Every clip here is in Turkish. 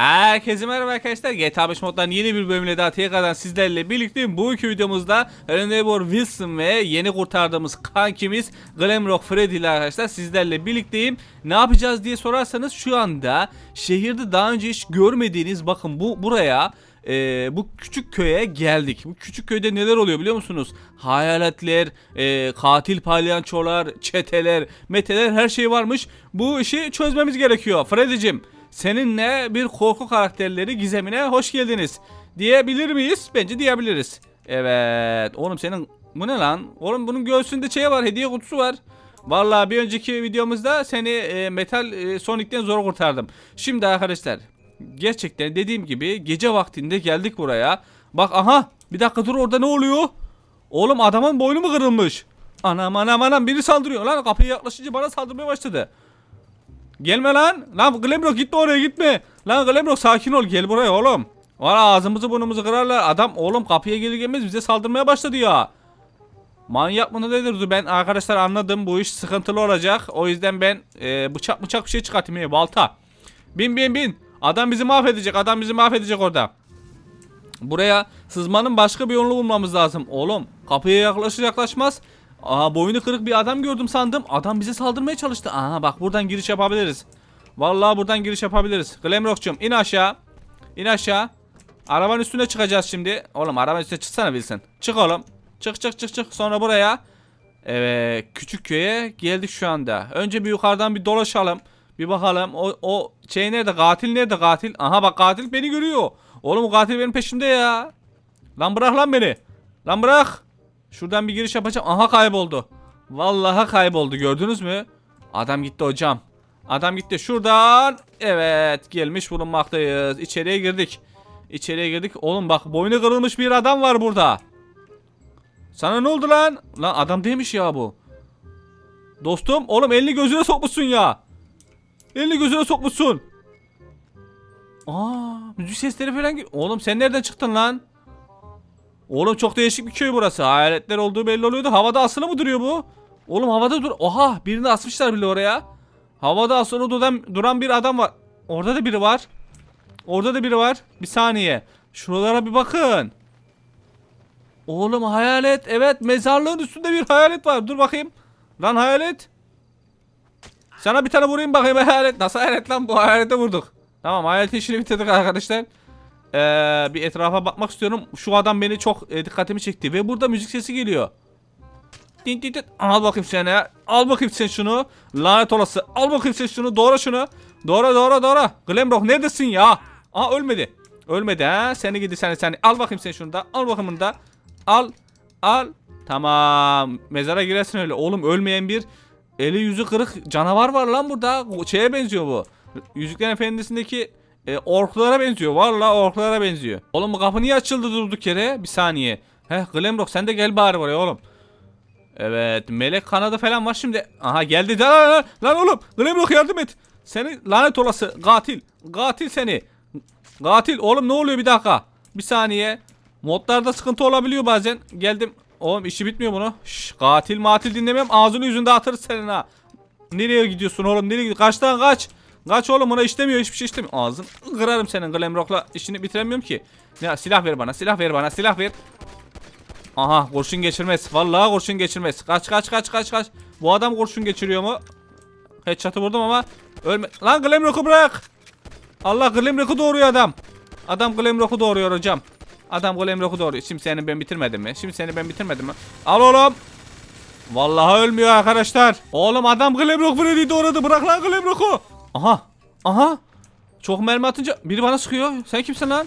Herkese merhaba arkadaşlar. GTA 5 moddan yeni bir bölümle daha tekrardan sizlerle birlikteyim. Bu iki videomuzda Renewable Wilson ve yeni kurtardığımız kankimiz Glamrock Freddy ile arkadaşlar sizlerle birlikteyim. Ne yapacağız diye sorarsanız şu anda şehirde daha önce hiç görmediğiniz bakın bu buraya e, bu küçük köye geldik. Bu küçük köyde neler oluyor biliyor musunuz? Hayaletler, e, katil palyaçolar, çeteler, meteler her şey varmış. Bu işi çözmemiz gerekiyor. Freddy'cim seninle bir korku karakterleri gizemine hoş geldiniz. Diyebilir miyiz? Bence diyebiliriz. Evet. Oğlum senin bu ne lan? Oğlum bunun göğsünde şey var, hediye kutusu var. Vallahi bir önceki videomuzda seni e, Metal e, Sonic'ten zor kurtardım. Şimdi arkadaşlar gerçekten dediğim gibi gece vaktinde geldik buraya. Bak aha bir dakika dur orada ne oluyor? Oğlum adamın boynu mu kırılmış? Anam anam anam biri saldırıyor lan kapıya yaklaşınca bana saldırmaya başladı. Gelme lan. Lan Glamrock gitme oraya gitme. Lan Glamrock sakin ol gel buraya oğlum. Valla ağzımızı burnumuzu kırarlar. Adam oğlum kapıya gelir gelmez bize saldırmaya başladı ya. Manyak mı nedir? Ben arkadaşlar anladım bu iş sıkıntılı olacak. O yüzden ben e, bıçak bıçak bir şey çıkartayım. ya, Balta. Bin bin bin. Adam bizi mahvedecek. Adam bizi mahvedecek orada. Buraya sızmanın başka bir yolunu bulmamız lazım. Oğlum kapıya yaklaşır yaklaşmaz. Aha boynu kırık bir adam gördüm sandım. Adam bize saldırmaya çalıştı. Aha bak buradan giriş yapabiliriz. Vallahi buradan giriş yapabiliriz. Glamrock'cum in aşağı. İn aşağı. Arabanın üstüne çıkacağız şimdi. Oğlum arabanın üstüne çıksana bilsin. Çık oğlum. Çık çık çık çık. Sonra buraya. Evet küçük köye geldik şu anda. Önce bir yukarıdan bir dolaşalım. Bir bakalım o, o şey nerede katil nerede katil? Aha bak katil beni görüyor. Oğlum o katil benim peşimde ya. Lan bırak lan beni. Lan bırak. Şuradan bir giriş yapacağım. Aha kayboldu. Vallahi kayboldu gördünüz mü? Adam gitti hocam. Adam gitti şuradan. Evet gelmiş bulunmaktayız. İçeriye girdik. İçeriye girdik. Oğlum bak boynu kırılmış bir adam var burada. Sana ne oldu lan? Lan adam değilmiş ya bu. Dostum oğlum elini gözüne sokmuşsun ya. Elini gözüne sokmuşsun. Aa müzik sesleri falan Oğlum sen nereden çıktın lan? Oğlum çok değişik bir köy burası. Hayaletler olduğu belli oluyordu. Havada asılı mı duruyor bu? Oğlum havada dur. Oha birini asmışlar bile oraya. Havada asılı duran, duran bir adam var. Orada da biri var. Orada da biri var. Bir saniye. Şuralara bir bakın. Oğlum hayalet. Evet mezarlığın üstünde bir hayalet var. Dur bakayım. Lan hayalet. Sana bir tane vurayım bakayım hayalet. Nasıl hayalet lan bu hayalete vurduk. Tamam hayaletin işini bitirdik arkadaşlar. Ee, bir etrafa bakmak istiyorum. Şu adam beni çok e, dikkatimi çekti. Ve burada müzik sesi geliyor. Din din din. Al bakayım sen ya. Al bakayım sen şunu. Lanet olası. Al bakayım sen şunu. Doğra şunu. Doğra doğra doğra. Glamrock neredesin ya? Aa ölmedi. Ölmedi ha. Seni gidi seni seni. Al bakayım sen şunu da. Al bakayım bunu da. Al. Al. Tamam. Mezara girersin öyle. Oğlum ölmeyen bir eli yüzü kırık canavar var lan burada. Şeye benziyor bu. Yüzüklerin Efendisi'ndeki e, orklara benziyor. Vallahi orklara benziyor. Oğlum bu kapı niye açıldı durduk yere? Bir saniye. Heh Glamrock sen de gel bari buraya oğlum. Evet melek kanadı falan var şimdi. Aha geldi. Lan, lan, lan, oğlum. Glamrock yardım et. Seni lanet olası katil. Katil seni. Katil oğlum ne oluyor bir dakika. Bir saniye. Modlarda sıkıntı olabiliyor bazen. Geldim. Oğlum işi bitmiyor bunu. Şş, katil matil dinlemem. Ağzını yüzünde atarız senin ha. Nereye gidiyorsun oğlum? Nereye gidiyorsun? Kaç lan kaç. Kaç oğlum buna işlemiyor hiçbir şey istemiyor. Ağzın kırarım senin Glamrock'la işini bitiremiyorum ki. Ya silah ver bana silah ver bana silah ver. Aha kurşun geçirmez. Vallahi kurşun geçirmez. Kaç kaç kaç kaç kaç. Bu adam kurşun geçiriyor mu? Headshot'ı vurdum ama ölme. Lan Glamrock'u bırak. Allah Glamrock'u doğuruyor adam. Adam Glamrock'u doğuruyor hocam. Adam Glamrock'u doğuruyor. Şimdi seni ben bitirmedim mi? Şimdi seni ben bitirmedim mi? Al oğlum. Vallahi ölmüyor arkadaşlar. Oğlum adam Glamrock Freddy'yi doğradı. Bırak lan Glamrock'u. Aha. Aha. Çok mermi atınca biri bana sıkıyor. Sen kimsin lan?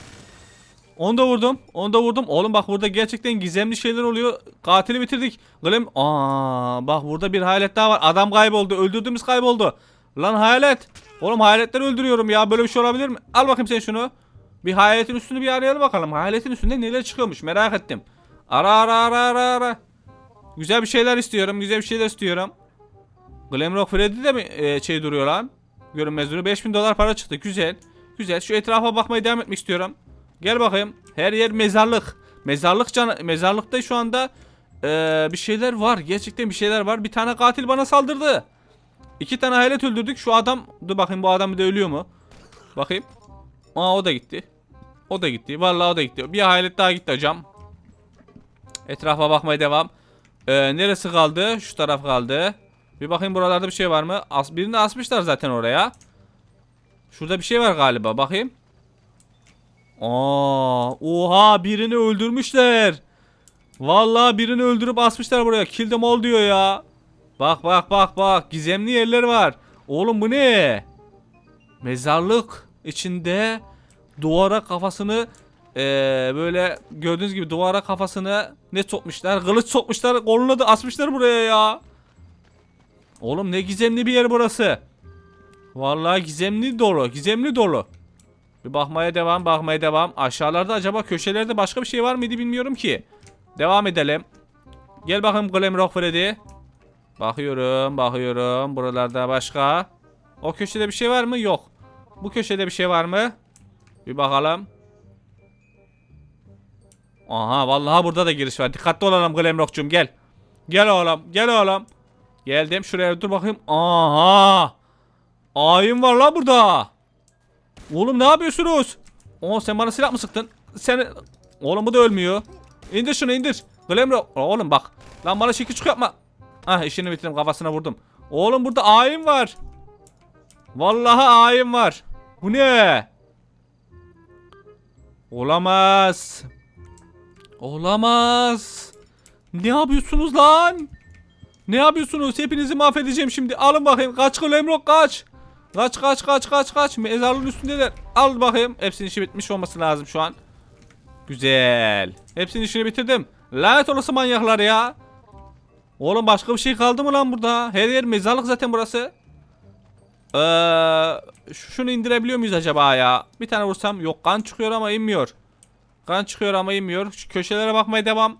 Onu da vurdum. Onu da vurdum. Oğlum bak burada gerçekten gizemli şeyler oluyor. Katili bitirdik. Glam... Aa, bak burada bir hayalet daha var. Adam kayboldu. Öldürdüğümüz kayboldu. Lan hayalet. Oğlum hayaletleri öldürüyorum ya. Böyle bir şey olabilir mi? Al bakayım sen şunu. Bir hayaletin üstünü bir arayalım bakalım. Hayaletin üstünde neler çıkıyormuş merak ettim. Ara ara ara ara ara. Güzel bir şeyler istiyorum. Güzel bir şeyler istiyorum. Glamrock Freddy de mi e, şey duruyor lan? Görünmez duruyor. 5000 dolar para çıktı. Güzel. Güzel. Şu etrafa bakmaya devam etmek istiyorum. Gel bakayım. Her yer mezarlık. Mezarlık can mezarlıkta şu anda e, bir şeyler var. Gerçekten bir şeyler var. Bir tane katil bana saldırdı. İki tane hayalet öldürdük. Şu adam dur bakayım bu adam bir de ölüyor mu? Bakayım. Aa o da gitti. O da gitti. Vallahi o da gitti. Bir hayalet daha gitti hocam. Etrafa bakmaya devam. Ee, neresi kaldı? Şu taraf kaldı. Bir bakayım buralarda bir şey var mı? As birini asmışlar zaten oraya. Şurada bir şey var galiba. Bakayım. Aa, oha birini öldürmüşler. Vallahi birini öldürüp asmışlar buraya. Kill them all diyor ya. Bak bak bak bak. Gizemli yerler var. Oğlum bu ne? Mezarlık içinde duvara kafasını eee, böyle gördüğünüz gibi duvara kafasını ne sokmuşlar? Kılıç sokmuşlar. Kolunu da asmışlar buraya ya. Oğlum ne gizemli bir yer burası. Vallahi gizemli dolu. Gizemli dolu. Bir bakmaya devam, bakmaya devam. Aşağılarda acaba köşelerde başka bir şey var mıydı bilmiyorum ki. Devam edelim. Gel bakayım Glamrock Freddy. Bakıyorum, bakıyorum. Buralarda başka. O köşede bir şey var mı? Yok. Bu köşede bir şey var mı? Bir bakalım. Aha vallahi burada da giriş var. Dikkatli olalım Glamrock'cum gel. Gel oğlum, gel oğlum. Geldim şuraya dur bakayım. Aha. Ayin var la burada. Oğlum ne yapıyorsunuz? Oo sen bana silah mı sıktın? Sen Oğlum bu da ölmüyor. İndir şunu indir. Glamrock. Oğlum bak. Lan bana şekil çık yapma. Ah işini bitirdim kafasına vurdum. Oğlum burada ayin var. Vallahi ayin var. Bu ne? Olamaz. Olamaz. Ne yapıyorsunuz lan? Ne yapıyorsunuz? Hepinizi mahvedeceğim şimdi. Alın bakayım. Kaç Glamrock kaç. Kaç kaç kaç kaç kaç. Mezarlığın üstündeler. Al bakayım. Hepsinin işi bitmiş olması lazım şu an. Güzel. Hepsinin işini bitirdim. Lanet olası manyaklar ya. Oğlum başka bir şey kaldı mı lan burada? Her yer mezarlık zaten burası. Ee, şunu indirebiliyor muyuz acaba ya? Bir tane vursam yok kan çıkıyor ama inmiyor. Kan çıkıyor ama inmiyor. Şu köşelere bakmaya devam.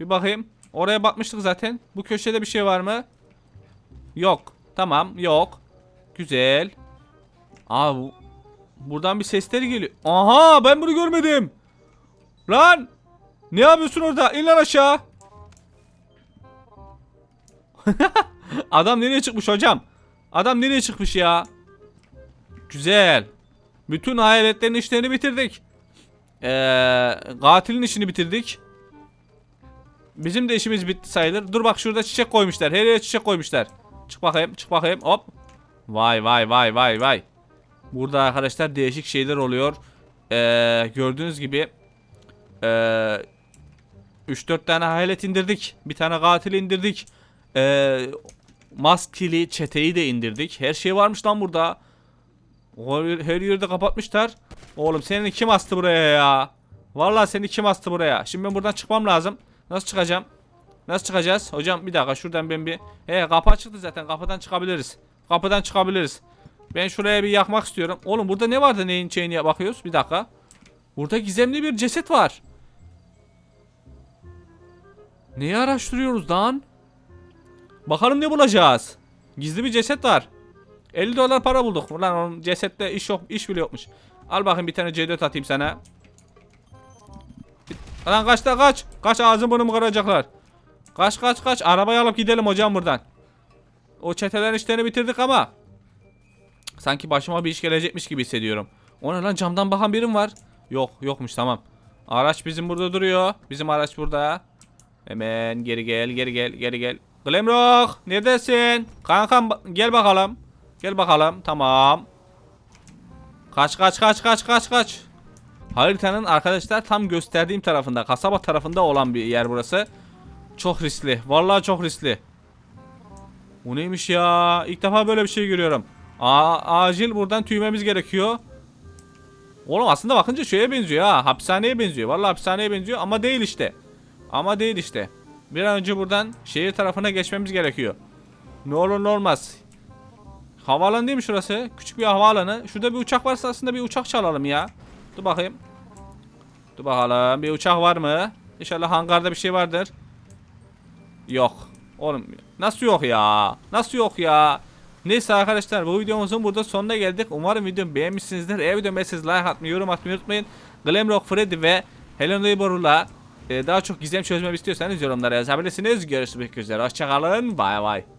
Bir bakayım. Oraya bakmıştık zaten. Bu köşede bir şey var mı? Yok. Tamam yok. Güzel. Aa bu. Buradan bir sesleri geliyor. Aha ben bunu görmedim. Lan. Ne yapıyorsun orada? İn lan aşağı. Adam nereye çıkmış hocam? Adam nereye çıkmış ya? Güzel. Bütün hayaletlerin işlerini bitirdik. Ee, katilin işini bitirdik. Bizim de işimiz bitti sayılır. Dur bak şurada çiçek koymuşlar. Her yere çiçek koymuşlar. Çık bakayım, çık bakayım. Hop. Vay vay vay vay vay. Burada arkadaşlar değişik şeyler oluyor. Ee, gördüğünüz gibi ee, 3-4 tane hayalet indirdik. Bir tane katil indirdik. Ee, maskeli çeteyi de indirdik. Her şey varmış lan burada. Her yeri de kapatmışlar. Oğlum seni kim astı buraya ya? Vallahi seni kim astı buraya? Şimdi ben buradan çıkmam lazım. Nasıl çıkacağım? Nasıl çıkacağız? Hocam bir dakika şuradan ben bir... He kapı açıldı zaten kapıdan çıkabiliriz. Kapıdan çıkabiliriz. Ben şuraya bir yakmak istiyorum. Oğlum burada ne vardı neyin şeyine bakıyoruz? Bir dakika. Burada gizemli bir ceset var. Neyi araştırıyoruz lan? Bakalım ne bulacağız. Gizli bir ceset var. 50 dolar para bulduk. Ulan onun cesette iş yok, iş bile yokmuş. Al bakayım bir tane C4 atayım sana. Lan kaç da kaç. Kaç ağzın burnumu kıracaklar. Kaç kaç kaç. Arabayı alıp gidelim hocam buradan. O çetelerin işlerini bitirdik ama. Sanki başıma bir iş gelecekmiş gibi hissediyorum. O ne lan camdan bakan birim var. Yok yokmuş tamam. Araç bizim burada duruyor. Bizim araç burada. Hemen geri gel geri gel geri gel. Glamrock neredesin? Kankam gel bakalım. Gel bakalım tamam. Kaç kaç kaç kaç kaç kaç. Haritanın arkadaşlar tam gösterdiğim tarafında kasaba tarafında olan bir yer burası. Çok riskli. Vallahi çok riskli. Bu neymiş ya? İlk defa böyle bir şey görüyorum. Aa, acil buradan tüymemiz gerekiyor. Oğlum aslında bakınca şeye benziyor ha. Hapishaneye benziyor. Vallahi hapishaneye benziyor ama değil işte. Ama değil işte. Bir an önce buradan şehir tarafına geçmemiz gerekiyor. Ne olur ne olmaz. Havaalanı değil mi şurası? Küçük bir havaalanı. Şurada bir uçak varsa aslında bir uçak çalalım ya. Dur bakayım. Dur bakalım. Bir uçak var mı? İnşallah hangarda bir şey vardır. Yok. Oğlum nasıl yok ya? Nasıl yok ya? Neyse arkadaşlar bu videomuzun burada sonuna geldik. Umarım videomu beğenmişsinizdir. Eğer videomu beğendiyseniz like atmayı, yorum atmayı unutmayın. Glamrock Freddy ve Helen Neighbor'la e, daha çok gizem çözmemi istiyorsanız yorumlara yazabilirsiniz. Görüşmek üzere. Hoşçakalın. Bay bay.